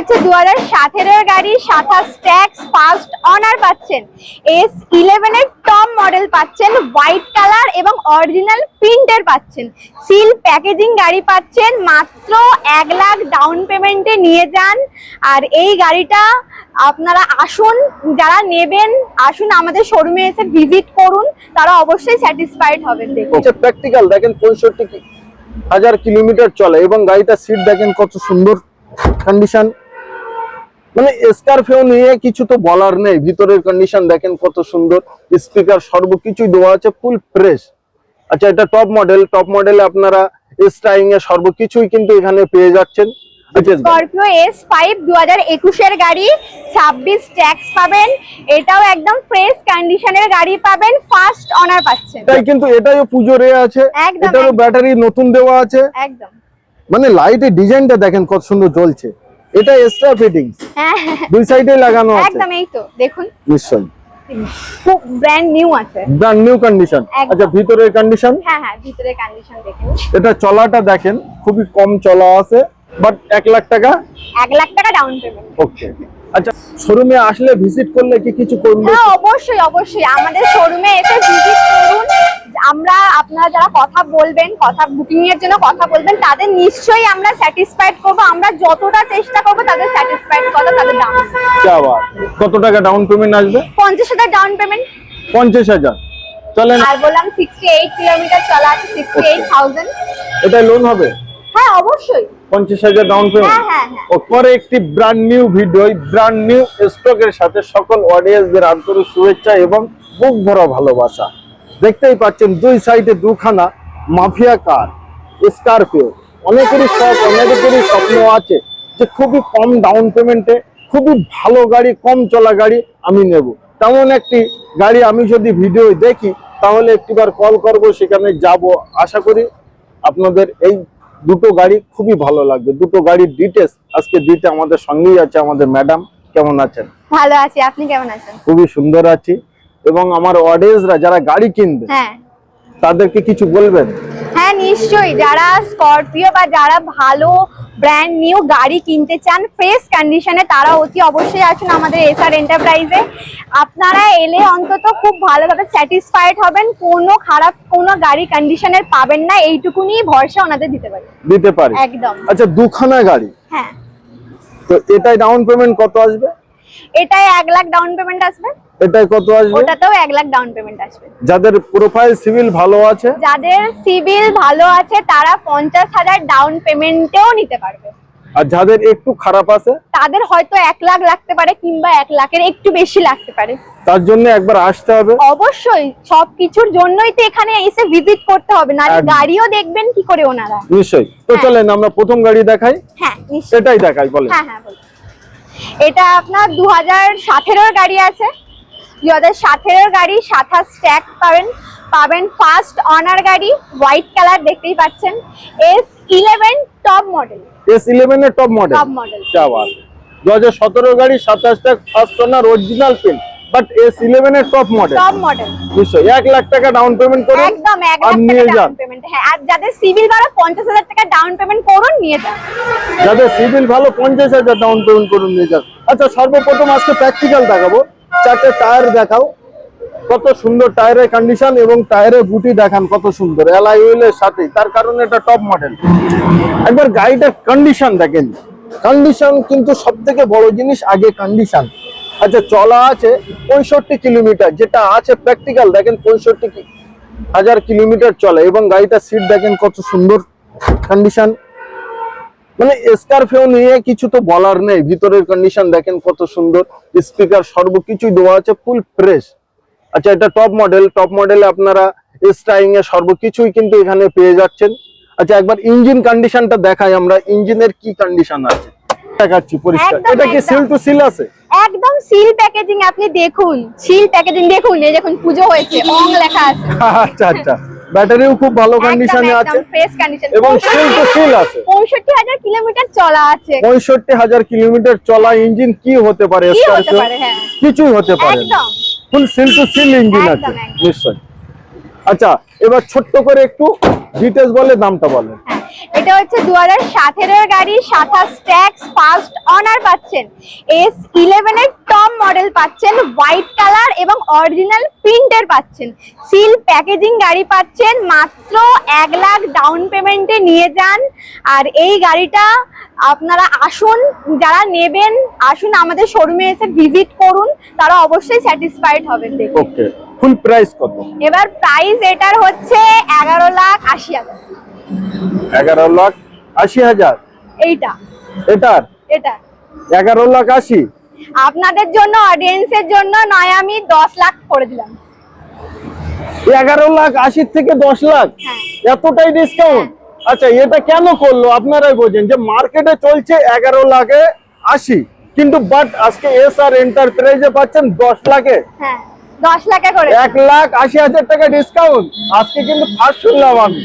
হচ্ছে দু হাজার গাড়ি সাতাশ ট্যাক্স ফার্স্ট অনার পাচ্ছেন। এস ইলেভেনের টপ মডেল পাচ্ছেন হোয়াইট কালার এবং অরিজিনাল প্রিন্টের পাচ্ছেন। সিল প্যাকেজিং গাড়ি পাচ্ছেন, মাত্র এক লাখ ডাউন পেমেন্টে নিয়ে যান। আর এই গাড়িটা আপনারা আসুন, যারা নেবেন, আসুন আমাদের শোরুমে এসে ভিজিট করুন, তারা অবশ্যই স্যাটিসফাইড হবেন দেখে। হচ্ছে প্র্যাকটিক্যাল দেখেন পঁয়ষট্টি হাজার কিলোমিটার চলে এবং গাড়িটা সিট দেখেন কত সুন্দর কন্ডিশন মানে স্কারফিও নিয়ে কিছু তো বলার নেই। ভিতরের কন্ডিশন দেখেন কত সুন্দর। স্পিকার সর্বকিছুই দেওয়া আছে ফুল ফ্রেশ আচ্ছা এটা টপ মডেল টপ মডেলে আপনারা স্টাইং এ সর্বকিছুই কিন্তু এখানে পেয়ে যাচ্ছেন। স্করপিও এস ফাইভ দু একুশের গাড়ি ছাব্বিশ ট্যাক্স পাবেন। এটাও একদম ফ্রেশ কন্ডিশনের গাড়ি পাবেন ফার্স্ট অনার পাচ্ছেন। কিন্তু রে আছে। এটারও ব্যাটারি নতুন দেওয়া আছে। একদম। মানে লাইটের ডিজাইনটা দেখেন কত সুন্দর জ্বলছে। এটা এক্সট্রা ফিটিং হ্যাঁ। দুই সাইডে লাগানো আছে। একদম এই তো দেখুন। নিশ্চয়ই। খুব ব্র্যান্ড নিউ আছে। ব্র্যান্ড নিউ কন্ডিশন আচ্ছা ভিতরের কন্ডিশন হ্যাঁ হ্যাঁ ভিতরে কন্ডিশন দেখুন। এটা চলাটা দেখেন খুবই কম চলা আছে বাট এক লাখ টাকা? এক লাখ টাকা ডাউন পেমেন্ট ওকে আচ্ছা শোরুমে আসলে ভিজিট করলে কি কিছু করবে হ্যাঁ অবশ্যই অবশ্যই। আমাদের শোরুমে এসে ভিজিট করুন। আমরা আপনারা যারা কথা বলবেন কথা বুকিং এর জন্য কথা বলবেন তাদের নিশ্চয়ই আমরা স্যাটিসফাইড করব। আমরা যতটা চেষ্টা করব তাদের স্যাটিসফাইড করা তাদের দাম। কত টাকা ডাউন পেমেন্ট আসবে? 50000 ডাউন পেমেন্ট 50000 চলেন। আর বললাম 68 কিলোমিটার চলা আছে 68000 এটা লোন হবে? হ্যাঁ অবশ্যই। পঞ্চাশ হাজার ডাউন হ্যাঁ পেমেন্ট হ্যাঁ। হ্যাঁ ওপরে একটি brand new video brand new স্টকের সাথে সকল অডিয়েন্সদের আন্তরিক শুভেচ্ছা এবং বুক ভরা ভালোবাসা। দেখতেই পাচ্ছেন দুই সাইডে দুখানা মাফিয়া কার স্করপিও অনেকেরই শখ অনেকেরই স্বপ্ন আছে যে খুবই কম ডাউন পেমেন্টে খুবই ভালো গাড়ি কম চলা গাড়ি আমি নেব। তেমন একটি গাড়ি আমি যদি ভিডিও দেখি তাহলে একটিবার কল করব সেখানে যাব। আশা করি আপনাদের এই দুটো গাড়ি খুবই ভালো লাগবে। দুটো গাড়ির ডিটেলস আজকে দিতে আমাদের সঙ্গেই আছে আমাদের ম্যাডাম কেমন আছেন? ভালো আছি আপনি কেমন আছেন? খুবই সুন্দর আছি। এবং আমার অডিয়েন্সরা যারা গাড়ি কিনবে হ্যাঁ। তাদেরকে কিছু বলবেন? নিশ্চয়ই যারা স্করপিও বা যারা ভালো ব্র্যান্ড নিউ গাড়ি কিনতে চান ফ্রেশ কন্ডিশনে তারা অতি অবশ্যই আসুন আমাদের এসআর এন্টারপ্রাইজে আপনারা এলে অন্তত খুব ভালোভাবে স্যাটিসফাইড হবেন কোনো খারাপ কোনো গাড়ি কন্ডিশনের পাবেন না এইটুকুনি ভরসা ওনাদের দিতে পারি। দিতে পারি। একদম। আচ্ছা দুখানা গাড়ি? হ্যাঁ। তো এটাই ডাউন পেমেন্ট কত আসবে? এটাই এক লাখ ডাউন পেমেন্ট আসবে। এটাই কত আসবে? ওটাতেও এক লাখ ডাউন পেমেন্ট আসবে। যাদের প্রোফাইল সিভিল ভালো আছে? যাদের সিভিল ভালো আছে তারা পঞ্চাশ হাজার ডাউন পেমেন্টেও নিতে পারবে। আর যাদের একটু খারাপ আছে? তাদের হয়তো এক লাখ লাগতে পারে কিংবা এক লাখের একটু বেশি লাগতে পারে। তার জন্য একবার আসতে হবে। অবশ্যই সবকিছুর জন্যই তো এখানে এসে ভিজিট করতে হবে না। গাড়িও দেখবেন কি করে ওনারা। নিশ্চয়ই। তো হ্যাঁ। চলেন আমরা প্রথম গাড়ি দেখাই। হ্যাঁ এটাই দেখাই বলেন। হ্যাঁ হ্যাঁ এটা আপনার দু হাজার সতেরোর গাড়ি আছে। দুই হাজার সাতেরোর গাড়ি সাতাশ ট্যাগ পাবেন পাবেন ফার্স্ট অনার গাড়ি হোয়াইট কালার দেখতেই পাচ্ছেন। S eleven top model S eleven এর টপ মডেল টপ মডেল দু হাজার সতেরো গাড়ি সাতাশ টাকা first owner original paint but S eleven এর টপ মডেল টপ মডেল নিশ্চয়ই। এক লাখ টাকা ডাউন পেমেন্ট করুন একদম এক লাখ টাকা ডাউন পেমেন্ট হ্যাঁ আর যাদের সিভিল ভালো পঞ্চাশ হাজার টাকা ডাউন পেমেন্ট করুন নিয়ে যান। যাদের সিভিল ভালো পঞ্চাশ হাজার ডাউন পেমেন্ট করুন নিয়ে যান। আচ্ছা সর্বপ্রথম আজকে প্র্যাকটিক্যাল দেখাবো। চারটে টায়ার দেখাও। কত সুন্দর টায়ারের কন্ডিশন এবং টায়ারের বুটি দেখান, কত সুন্দর। এলাই হুইলের সাথে, তার কারণে এটা টপ মডেল একবার গাড়িটার কন্ডিশন দেখেন। কন্ডিশন কিন্তু সব থেকে বড় জিনিস, আগে কন্ডিশন আচ্ছা চলা আছে পঁয়ষট্টি কিলোমিটার, যেটা আছে প্র্যাকটিক্যাল দেখেন পঁয়ষট্টি হাজার কিলোমিটার চলে। এবং গাড়িটার সিট দেখেন কত সুন্দর কন্ডিশন মানে স্কারফিও নিয়ে কিছু তো বলার নেই। ভিতরের কন্ডিশন দেখেন কত সুন্দর। স্পিকার সর্বকিছুই দেওয়া আছে ফুল ফ্রেশ আচ্ছা এটা টপ মডেল টপ মডেলে আপনারা স্টাইং এ সর্বকিছুই কিন্তু এখানে পেয়ে যাচ্ছেন। আচ্ছা একবার ইঞ্জিন কন্ডিশনটা দেখাই আমরা। ইঞ্জিনের কি কন্ডিশন আছে? দেখাচ্ছি পরিষ্কার। এটা কি সিল টু সিল আছে? একদম সিল প্যাকেজিং আপনি দেখুন। সিল প্যাকেজিং দেখুন এই দেখুন পুজো হয়েছে অং লেখা আছে। আচ্ছা আচ্ছা। ব্যাটারিও খুব ভালো কন্ডিশনে আছে। ফ্রেশ কন্ডিশন এবং সিল টু সিল আছে। পঁয়ষট্টি হাজার কিলোমিটার চলা আছে। পঁয়ষট্টি হাজার কিলোমিটার চলা ইঞ্জিন কি হতে পারে পারে হ্যাঁ। হতে পারে একদম। Full seal to seal engine আছে। নিশ্চয় আচ্ছা এবার ছোট্ট করে একটু ডিটেলস বলে দামটা বলেন। হ্যাঁ, এটা হচ্ছে দু হাজার সতেরোর গাড়ি সাতাশ ট্যাক্স ফার্স্ট অনার পাচ্ছেন। এস ইলেভেনের টপ মডেল পাচ্ছেন হোয়াইট কালার এবং অরিজিনাল প্রিন্টের পাচ্ছেন। সিল প্যাকেজিং গাড়ি পাচ্ছেন মাত্র এক লাখ ডাউন পেমেন্টে নিয়ে যান। আর এই গাড়িটা আপনারা আসুন যারা নেবেন আসুন আমাদের শোরুমে এসে ভিজিট করুন তারা অবশ্যই স্যাটিসফাইড হবেন ওকে ফুল প্রাইস কত? এবার প্রাইস এটার হচ্ছে এগারো লাখ আশি হাজার। এগারো লাখ আশি হাজার। এইটা। এটার? এটা এগারো লাখ আশি। আপনাদের জন্য অডিয়েন্সের জন্য নয় আমি দশ লাখ করে দিলাম। এগারো লাখ আশির থেকে দশ লাখ? হ্যাঁ। এতটাই ডিসকাউন্ট আচ্ছা এটা কেন করল? আপনারাই বোঝেন যে মার্কেটে চলছে এগারো লাখে আশি। কিন্তু বাট আজকে এস আর এন্টারপ্রাইজে পাচ্ছেন দশ লাখে। হ্যাঁ দশ লাখে করে এক লাখ আশি হাজার টাকা ডিসকাউন্ট আজকে কিন্তু ফার্স্ট শুনলাম আমি।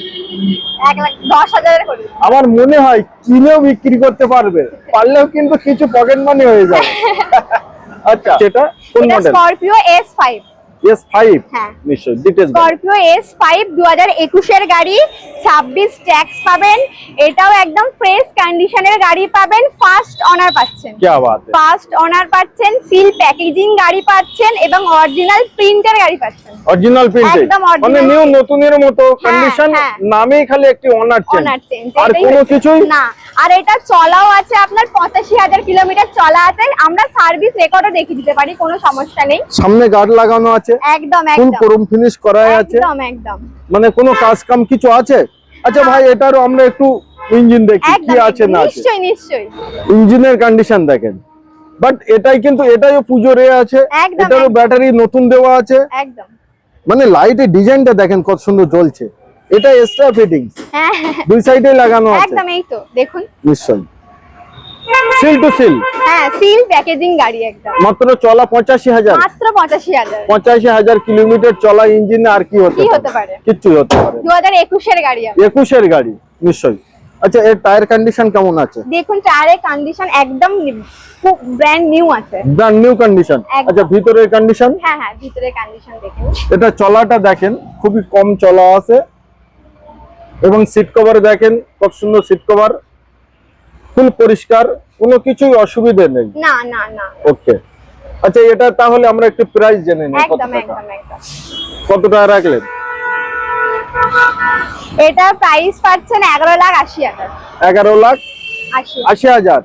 আমার মনে হয় কিনেও বিক্রি করতে পারবে পারলেও কিন্তু কিছু পকেট মানি হয়ে যাবে আচ্ছা সেটা কোন মডেল স্করপিও এস S5 হ্যাঁ। নিশ্চয়ই ডিটেইলস স্করপিও S5 2021 এর গাড়ি 26 ট্যাক্স পাবেন। এটাও একদম ফ্রেশ কন্ডিশনের গাড়ি পাবেন ফার্স্ট অনার পাচ্ছেন। কি বাত ফার্স্ট অনার পাচ্ছেন সিল প্যাকেজিং গাড়ি পাচ্ছেন এবং অরিজিনাল প্রিন্টের গাড়ি পাচ্ছেন। অরিজিনাল একদম মানে নিউ নতুনের মতো হ্যাঁ, কন্ডিশন হ্যাঁ। নামেই খালি একটি অনার চেঞ্জ আর কোনো কিছুই না। আর এটা চলাও আছে আপনার পঁচাশি হাজার কিলোমিটার চলা আছে আমরা সার্ভিস রেকর্ডও দেখে দিতে পারি কোনো সমস্যা নেই। সামনে গার্ড লাগানো আছে। একদম একদম। করুম ফিনিশ করাই আছে। একদম একদম। মানে কোনো কাজ কাম কিছু আছে? আচ্ছা ভাই এটারও আমরা একটু ইঞ্জিন দেখি কি আছে না আছে। নিশ্চয়ই নিশ্চয়ই। ইঞ্জিনের কন্ডিশন দেখেন। বাট এটাই কিন্তু এটাইও পুজো রে আছে। এটারও। ব্যাটারি নতুন দেওয়া আছে। একদম। মানে লাইটের ডিজাইনটা দেখেন কত সুন্দর জ্বলছে। এটা এক্সট্রা ফিটিং হ্যাঁ। দুই সাইডে লাগানো আছে। একদম এই তো দেখুন। নিশ্চয়ই। সিল টু সিল হ্যাঁ সিল প্যাকেজিং গাড়ি একদম। মাত্র চলা পঁচাশি হাজার। মাত্র পঁচাশি হাজার। পঁচাশি হাজার কিলোমিটার চলা ইঞ্জিন আর কি হতে কি হতে পারে? কিচ্ছু হতে পারে। দু হাজার একুশের গাড়ি আছে। একুশের গাড়ি নিশ্চয়ই। আচ্ছা এর টায়ার কন্ডিশন কেমন আছে? দেখুন টায়ারের কন্ডিশন একদম খুব ব্র্যান্ড নিউ আছে। ব্র্যান্ড নিউ কন্ডিশন আচ্ছা ভিতরের কন্ডিশন হ্যাঁ হ্যাঁ ভিতরে কন্ডিশন দেখুন। এটা চলাটা দেখেন খুবই কম চলা আছে। এবং সিট কভার দেখেন খুব সুন্দর সিট কভার ফুল পরিষ্কার কোনো কিছুই অসুবিধে নেই। না না না। ওকে আচ্ছা এটা তাহলে আমরা একটু প্রাইস জেনে নিই কত একদম টাকা? একদম একদম। কত টাকা রাখলেন? এটা প্রাইস পাচ্ছেন এগারো লাখ আশি হাজার। এগারো লাখ আশি। আশি হাজার।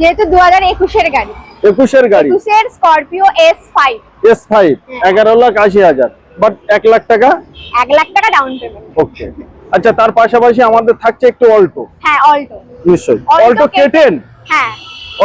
যেহেতু দু হাজার একুশের গাড়ি। একুশের গাড়ি? একুশের Scorpio S five S five হ্যাঁ। এগারো লাখ আশি হাজার। বাট এক লাখ টাকা? এক লাখ টাকা ডাউন পেমেন্ট ওকে আচ্ছা তার পাশাপাশি আমাদের থাকছে একটু অল্টো। হ্যাঁ অল্টো। নিশ্চয়ই। Alto K ten? হ্যাঁ।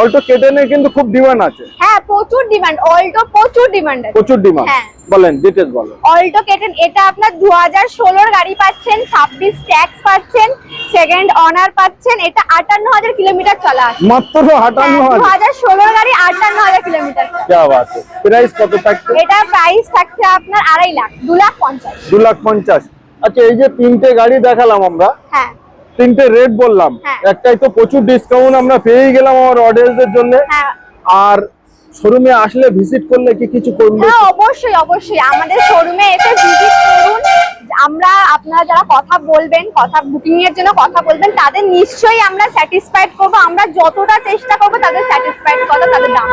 অল্টো কেটেনের কিন্তু খুব ডিমান্ড আছে। হ্যাঁ প্রচুর ডিমান্ড অল্টো প্রচুর ডিমান্ড আছে। প্রচুর ডিমান্ড হ্যাঁ। বলেন ডিটেলস বলেন। অল্টো কেটেন এটা আপনার দু হাজার ষোলোর গাড়ি পাচ্ছেন ছাব্বিশ ট্যাক্স পাচ্ছেন সেকেন্ড অনার পাচ্ছেন এটা আটান্ন হাজার কিলোমিটার চলা আছে। মাত্র আটান্ন দু হাজার হাজার গাড়ি আটান্ন হাজার কিলোমিটার। যা বাত প্রাইস কত থাকছে? এটা প্রাইস থাকছে আপনার আড়াই লাখ দু লাখ পঞ্চাশ। দু লাখ পঞ্চাশ। আচ্ছা এই যে তিনটে গাড়ি দেখালাম আমরা হ্যাঁ। তিনটে রেট বললাম হ্যাঁ। একটাই তো প্রচুর ডিসকাউন্ট আমরা পেয়েই গেলাম আমার অডিয়েন্সদের জন্য। হ্যাঁ। আর শোরুমে আসলে ভিজিট করলে কি কিছু করবে অবশ্যই অবশ্যই। আমাদের শোরুমে এসে ভিজিট করুন। আমরা আপনারা যারা কথা বলবেন কথা বুকিং এর জন্য কথা বলবেন তাদের নিশ্চয়ই আমরা স্যাটিসফাইড করব। আমরা যতটা চেষ্টা করব তাদের স্যাটিসফাইড করা তাদের দাম।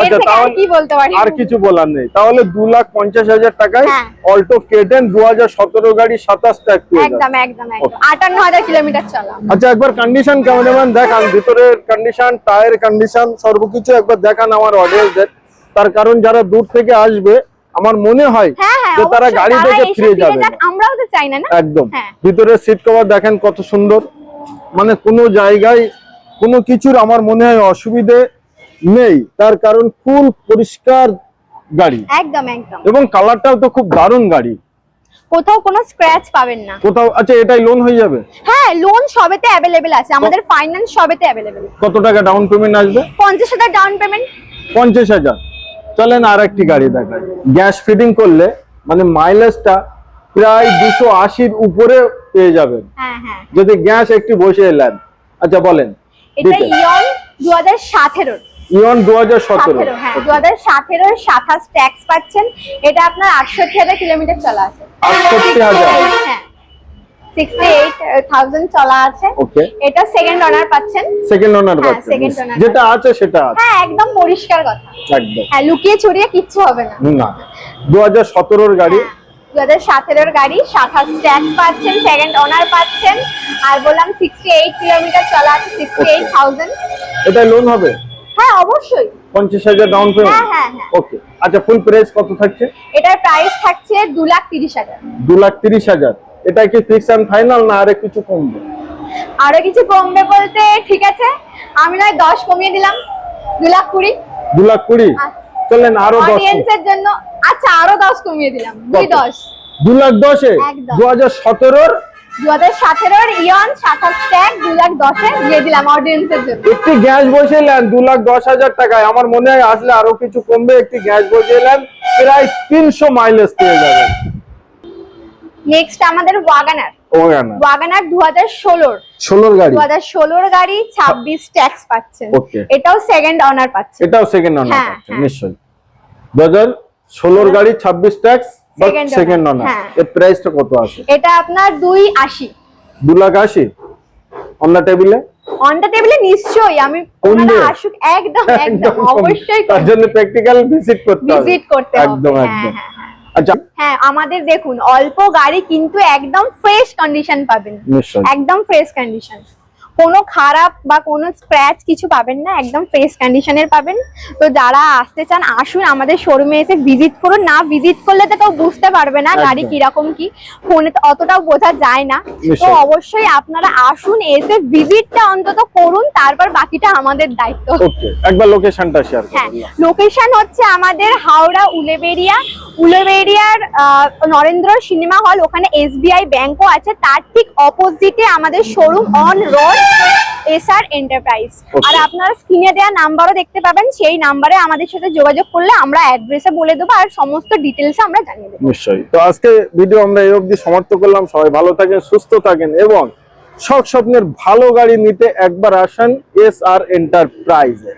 আচ্ছা আর কিছু বলার নেই। তাহলে দু লাখ পঞ্চাশ হাজার টাকায় হ্যাঁ। অল্টো কেটেন দু হাজার সতেরো গাড়ি সাতাশ একদম একদম আটান্ন হাজার কিলোমিটার চলা। আচ্ছা একবার কন্ডিশন ক্যামেরাম্যান দেখান ভিতরের কন্ডিশন টায়ার কন্ডিশন সর্বকিছু একবার দেখান আমার অডিয়েন্সদের তার কারণ যারা দূর থেকে আসবে আমার মনে হয় হ্যাঁ হ্যাঁ যে তারা গাড়ি এসে ফিরে যাবে আমরাও তো চাই না একদম। ভিতরে সিট কভার দেখেন কত সুন্দর। মানে কোনো জায়গায় কোনো কিছুর আমার মনে হয় অসুবিধে নেই। তার কারণ ফুল পরিষ্কার গাড়ি। একদম একদম। এবং কালারটাও তো খুব দারুণ গাড়ি। কোথাও কোনো স্ক্র্যাচ পাবেন না। কোথাও আচ্ছা এটাই লোন হয়ে যাবে? হ্যাঁ লোন সবেতে অ্যাভেলেবেল আছে। আমাদের ফাইন্যান্স সবেতে অ্যাভেলেবেল কত টাকা ডাউন পেমেন্ট আসবে? পঞ্চাশ হাজার ডাউন পেমেন্ট পঞ্চাশ হাজার। চলেন আর একটি গাড়ি দেখাই। গ্যাস ফিটিং করলে মানে মাইলেজটা প্রায় দুশো আশির উপরে পেয়ে যাবেন। হ্যাঁ হ্যাঁ। যদি গ্যাস একটি বসে এলেন আচ্ছা বলেন। এটা ইয়ন দু হাজার সতেরোর। ইয়ন দু হাজার সতেরো। সতেরো হ্যাঁ দু হাজার সতেরোর সাতাশ ট্যাক্স পাচ্ছেন। এটা আপনার আটষট্টি হাজার কিলোমিটার চলা আছে 68,000 হ্যাঁ। চলা আছে। ওকে এটা সেকেন্ড অনার পাচ্ছেন। সেকেন্ড হ্যাঁ, পাচ্ছেন যেটা আছে সেটা আছে। হ্যাঁ একদম পরিষ্কার কথা। একদম। হ্যাঁ লুকিয়ে ছড়িয়ে কিচ্ছু হবে না। না। দু হাজার সতেরোর গাড়ি গাড়ি ট্যাক্স পাচ্ছেন সেকেন্ড ওনার পাচ্ছেন। আর বললাম সিক্সটি এইট কিলোমিটার চলা আছে সিক্সটি এইট থাউজেন্ড এটা লোন হবে? হ্যাঁ অবশ্যই। পঞ্চাশ হাজার ডাউন হ্যাঁ পেমেন্ট হ্যাঁ হ্যাঁ। ওকে আচ্ছা ফুল প্রাইস কত থাকছে? এটার প্রাইস থাকছে দু লাখ তিরিশ হাজার। দু লাখ তিরিশ হাজার। এটা কি ফিক্স অ্যান্ড ফাইনাল না আরে কিছু কমবে? আরও কিছু কমবে বলতে ঠিক আছে আমি নয় দশ কমিয়ে দিলাম দু লাখ কুড়ি। দু লাখ কুড়ি? আচ্ছা। চলেন আরও দশ অডিয়েন্সের জন্য আচ্ছা আরও দশ কমিয়ে দিলাম দুই কত? দশ। দু লাখ দশে? একদম। দু হাজার সতেরোর? দু হাজার সতেরোর ইয়ন সাতাশ ট্যাগ দু লাখ দশে দিয়ে দিলাম অডিয়েন্সের জন্য। একটি গ্যাস বসিয়েলেন দু লাখ দশ হাজার টাকায়। আমার মনে হয় আসলে আরও কিছু কমবে একটি গ্যাস বসিয়েলেন প্রায় তিনশো মাইলেজ পেয়ে যাবেন। নেক্সট আমাদের ওয়াগানার ওয়াগানার দু হাজার ষোলোর। ষোলোর গাড়ি। দু হাজার ষোলোর গাড়ি ছাব্বিশ ট্যাক্স পাচ্ছেন এটাও সেকেন্ড অনার পাচ্ছেন এটাও সেকেন্ড অনার হ্যাঁ, পাচ্ছে হ্যাঁ। নিশ্চয়ই। দু হাজার ষোলোর গাড়ি ছাব্বিশ ট্যাক্স Second সেকেন্ড অনার হ্যাঁ। এর প্রাইসটা কত আছে? এটা আপনার দুই আশি। দু লাখ আশি? অন দ্য টেবিলে অন দ্য টেবিলে নিশ্চয়ই। আমি? ওনারা আসুক একদম একদম। অবশ্যই তার জন্য প্র্যাকটিক্যাল ভিজিট করতে হবে। ভিজিট করতে হবে। একদম হ্যাঁ, একদম। হ্যাঁ, হ্যাঁ। আচ্ছা। হ্যাঁ আমাদের দেখুন অল্প গাড়ি কিন্তু একদম ফ্রেশ কন্ডিশন পাবেন। নিশ্চয়ই। একদম ফ্রেশ কন্ডিশন কোনো খারাপ বা কোনো স্ক্র্যাচ কিছু পাবেন না একদম ফ্রেশ কন্ডিশনের পাবেন। তো যারা আসতে চান আসুন আমাদের শোরুমে এসে ভিজিট করুন। না ভিজিট করলে তো কেউ বুঝতে পারবে না গাড়ি কীরকম কি ফোনে তো অতটাও বোঝা যায় না। তো অবশ্যই আপনারা আসুন এসে ভিজিটটা অন্তত করুন তারপর বাকিটা আমাদের দায়িত্ব। একবার লোকেশনটা শেয়ার হ্যাঁ লোকেশন হচ্ছে আমাদের হাওড়া উলেবেরিয়া উলেবেরিয়ার নরেন্দ্র সিনেমা হল ওখানে এসবিআই ব্যাংকও আছে। তার ঠিক অপোজিটে আমাদের showroom on road SR enterprise. আর আপনারা স্ক্রিনে দেওয়া নাম্বারও দেখতে পাবেন সেই নাম্বারে আমাদের সাথে যোগাযোগ করলে আমরা অ্যাড্রেসে বলে দেবো আর সমস্ত ডিটেলস আমরা জানিয়ে দেবো। নিশ্চয়ই। তো আজকে ভিডিও আমরা এই অবধি সমাপ্ত করলাম। সবাই ভালো থাকেন সুস্থ থাকেন এবং শখ স্বপ্নের ভালো গাড়ি নিতে একবার আসেন এস আর এন্টারপ্রাইজে